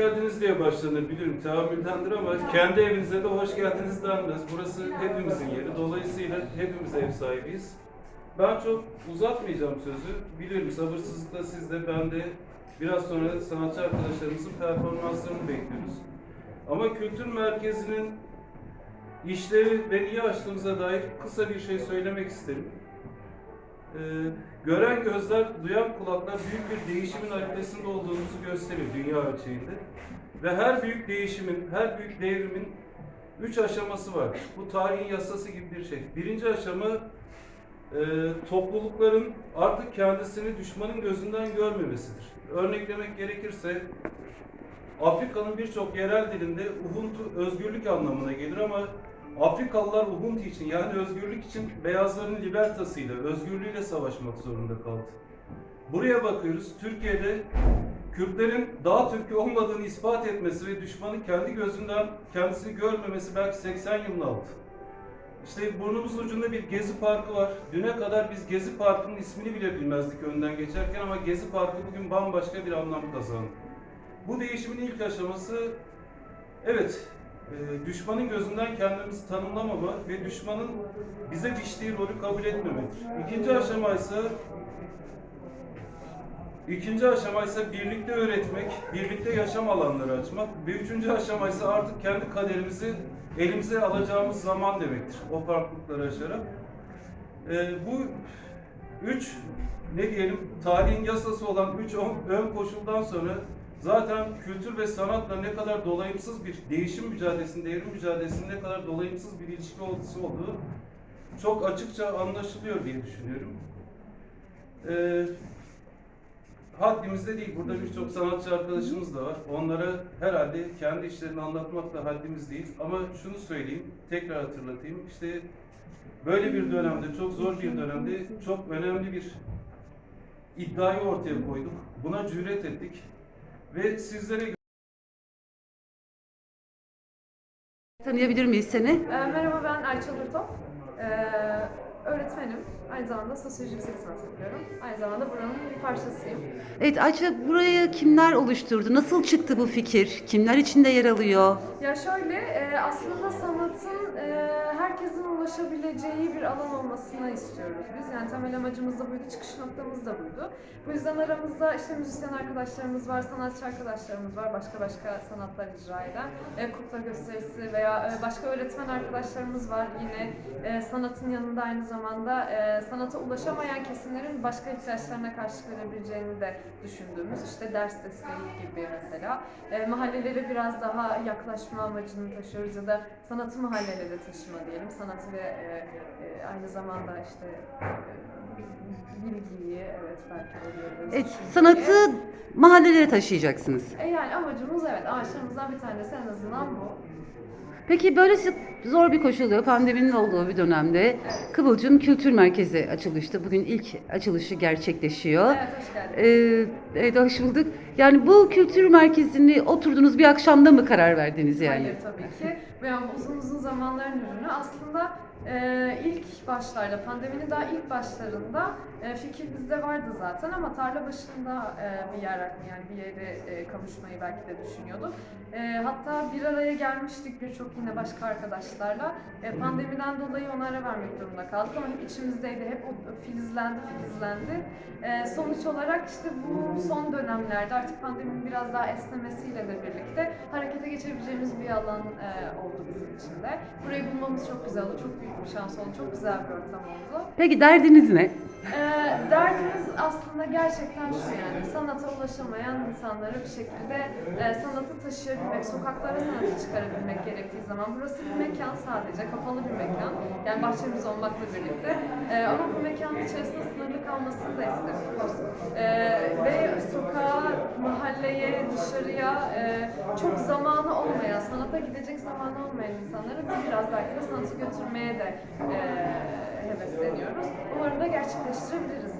geldiniz diye başlanır bilirim tahammüldendir ama kendi evinize de hoş geldiniz denmez. Burası hepimizin yeri. Dolayısıyla hepimiz ev sahibiyiz. Ben çok uzatmayacağım sözü. Bilirim sabırsızlıkla siz de ben de biraz sonra sanatçı arkadaşlarımızın performanslarını bekliyoruz. Ama kültür merkezinin işlevi ve niye açtığımıza dair kısa bir şey söylemek isterim. Ee, gören gözler, duyan kulaklar büyük bir değişimin arifesinde olduğumuzu gösteriyor dünya ölçeğinde. Ve her büyük değişimin, her büyük devrimin üç aşaması var. Bu tarihin yasası gibi bir şey. Birinci aşama e, toplulukların artık kendisini düşmanın gözünden görmemesidir. Örneklemek gerekirse Afrika'nın birçok yerel dilinde Ubuntu özgürlük anlamına gelir ama Afrikalılar Ubuntu için yani özgürlük için beyazların libertasıyla, özgürlüğüyle savaşmak zorunda kaldı. Buraya bakıyoruz. Türkiye'de Kürtlerin daha Türkiye olmadığını ispat etmesi ve düşmanın kendi gözünden kendisini görmemesi belki 80 yılını aldı. İşte burnumuzun ucunda bir Gezi Parkı var. Düne kadar biz Gezi Parkı'nın ismini bile bilmezdik önden geçerken ama Gezi Parkı bugün bambaşka bir anlam kazandı. Bu değişimin ilk aşaması evet e, düşmanın gözünden kendimizi tanımlamama ve düşmanın bize biçtiği rolü kabul etmemektir. İkinci aşama ise İkinci aşama ise birlikte öğretmek, birlikte yaşam alanları açmak ve üçüncü aşama ise artık kendi kaderimizi elimize alacağımız zaman demektir. O farklılıkları aşarak. Ee, bu üç ne diyelim tarihin yasası olan üç ön koşuldan sonra zaten kültür ve sanatla ne kadar dolayımsız bir değişim mücadelesinin, devrim mücadelesinin ne kadar dolayımsız bir ilişki olgusu olduğu çok açıkça anlaşılıyor diye düşünüyorum. Ee, haddimizde değil. Burada birçok sanatçı arkadaşımız da var. Onlara herhalde kendi işlerini anlatmak da haddimiz değil. Ama şunu söyleyeyim, tekrar hatırlatayım. İşte böyle bir dönemde, çok zor bir dönemde çok önemli bir iddiayı ortaya koyduk. Buna cüret ettik. Ve sizlere Tanıyabilir miyiz seni? Ee, merhaba ben Ayça Lurtop. Ee, öğretmenim. Aynı zamanda sosyoloji yüksek lisans yapıyorum. Aynı zamanda buranın bir parçasıyım. Evet Ayça burayı kimler oluşturdu? Nasıl çıktı bu fikir? Kimler içinde yer alıyor? Ya şöyle e, aslında sanatın e, herkesin ulaşabileceği bir alan olmasını istiyoruz biz. Yani temel amacımız da buydu, çıkış noktamız da buydu. Bu yüzden aramızda işte müzisyen arkadaşlarımız var, sanatçı arkadaşlarımız var, başka başka sanatlar icra eden. E, kukla gösterisi veya başka öğretmen arkadaşlarımız var. Yine sanatın yanında aynı zamanda sanata ulaşamayan kesimlerin başka ihtiyaçlarına karşılık verebileceğini de düşündüğümüz işte ders desteği gibi mesela. E, mahallelere biraz daha yaklaşma amacını taşıyoruz ya da sanatı mahallelere taşıma diyelim. Sanatı ve e, e, aynı zamanda işte e, bilgiyi evet belki oluyoruz. Evet, sanatı mahallelere taşıyacaksınız. E, yani amacımız evet amaçlarımızdan bir tanesi en azından bu. Peki böyle zor bir koşulda, pandeminin olduğu bir dönemde Kıvılcım Kültür Merkezi açılıştı. Bugün ilk açılışı gerçekleşiyor. Evet. Ee, evet hoş bulduk. Yani bu kültür merkezini oturduğunuz bir akşamda mı karar verdiniz yani? Hayır tabii ki. Ve uzun uzun zamanların ürünü. Aslında e, ilk başlarda, pandeminin daha ilk başlarında e, fikir bizde vardı zaten ama tarla başında e, bir yer yani bir yere e, kavuşmayı belki de düşünüyorduk. E, hatta bir araya gelmiştik birçok yine başka arkadaşlarla. E, pandemiden dolayı ona ara vermek durumunda kaldık ama hep içimizdeydi, hep o filizlendi, filizlendi. E, sonuç olarak işte bu son dönemlerde artık pandeminin biraz daha esnemesiyle de birlikte harekete geçebileceğimiz bir alan e, oldu bizim için de. Burayı bulmamız çok güzel oldu, çok büyük bir şans oldu, çok güzel bir ortam oldu. Peki derdiniz ne? E, derdimiz aslında gerçekten şu yani sanata ulaşamayan insanları bir şekilde e, sanatı taşıyabilmek, sokaklara sanatı çıkarabilmek gerektiği zaman burası bir mekan sadece, kapalı bir mekan. Yani bahçemiz olmakla birlikte. E, ama bu mekanın içerisinde sınırlı kalmasını da istemiyoruz. E, ve sokağa, mahalleye, dışarıya e, çok zamanı olmayan, sanata gidecek zamanı olmayan insanlara bir biraz belki de sanatı götürmeye de e, hevesleniyoruz. Umarım da gerçekleştirebiliriz